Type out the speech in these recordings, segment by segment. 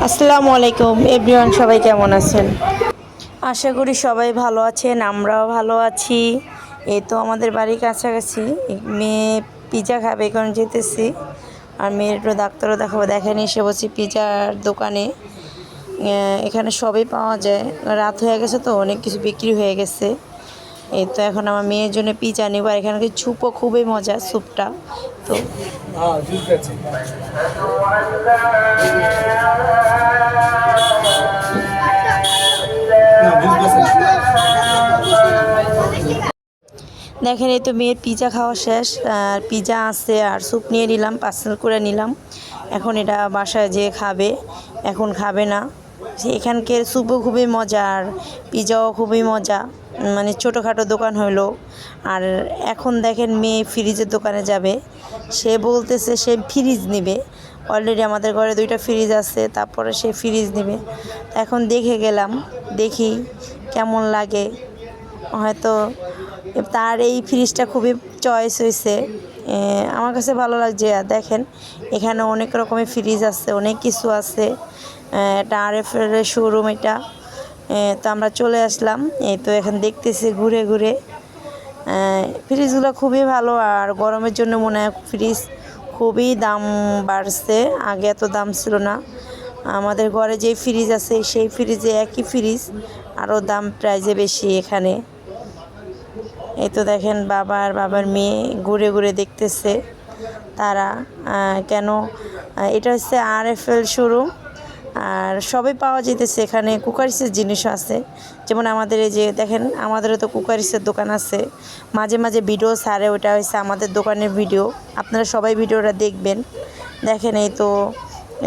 আসসালামু আলাইকুম। এভরিওয়ান, সবাই কেমন আছেন? আশা করি সবাই ভালো আছেন, আমরাও ভালো আছি। এ তো আমাদের বাড়ির কাছাকাছি। মেয়ে পিজা খাবে কারণ যেতেছি। আর মেয়ের একটু ডাক্তারও দেখাবো। দেখেন, এসে বলছি পিজার দোকানে। এখানে সবই পাওয়া যায়। রাত হয়ে গেছে তো, অনেক কিছু বিক্রি হয়ে গেছে। এই তো এখন আমার মেয়ের জন্য পিজা নেব। আর এখানে স্যুপও খুবই মজা, স্যুপটা। তো দেখেন, এই তো মেয়ের পিজা খাওয়া শেষ, আর পিজা আছে, আর স্যুপ নিয়ে নিলাম, পার্সেল করে নিলাম। এখন এটা বাসায় যেয়ে খাবে, এখন খাবে না। এখানকার স্যুপও খুবই মজা, আর পিজাও খুবই মজা। মানে ছোটোখাটো দোকান হলো আর এখন দেখেন, মেয়ে ফ্রিজের দোকানে যাবে। সে বলতেছে, সে ফ্রিজ নেবে। অলরেডি আমাদের ঘরে দুইটা ফ্রিজ আছে, তারপরে সে ফ্রিজ নেবে। এখন দেখে গেলাম, দেখি কেমন লাগে। হয়তো তার এই ফ্রিজটা খুবই চয়েস হয়েছে আমার কাছে ভালো লাগছে, দেখেন, এখানে অনেক রকমের ফ্রিজ আছে, অনেক কিছু আছে। এটা আর এফ শোরুম এটা। তো আমরা চলে আসলাম, এই তো এখন দেখতেছি ঘুরে ঘুরে। ফ্রিজগুলো খুবই ভালো, আর গরমের জন্য মনে হয় ফ্রিজ খুবই দাম বাড়ছে, আগে এত দাম ছিল না। আমাদের ঘরে যে ফ্রিজ আছে, সেই ফ্রিজে একই ফ্রিজ আরও দাম প্রাইজে বেশি এখানে। এই তো দেখেন বাবা আর বাবার মেয়ে ঘুরে ঘুরে দেখতেছে তারা কেন এটা হচ্ছে আর এফ এল শোরুম আর সবই পাওয়া যেতেছে এখানে, কুকারিসের জিনিসও আছে। যেমন আমাদের এই যে দেখেন, আমাদেরও তো কুকারিসের দোকান আছে। মাঝে মাঝে ভিডিও সারে ওটা হচ্ছে আমাদের দোকানের ভিডিও। আপনারা সবাই ভিডিওটা দেখবেন। দেখেন এই তো,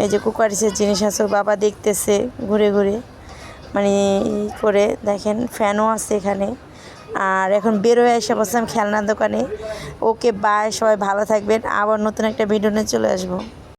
এই যে কুকারিসের জিনিস আছে, বাবা দেখতেছে ঘুরে ঘুরে। মানে করে দেখেন ফ্যানও আছে এখানে। আর এখন বেরোয় এসে বসলাম খেলনার দোকানে। ওকে বাই সবাই ভালো থাকবেন। আবার নতুন একটা ভিডিও নিয়ে চলে আসব।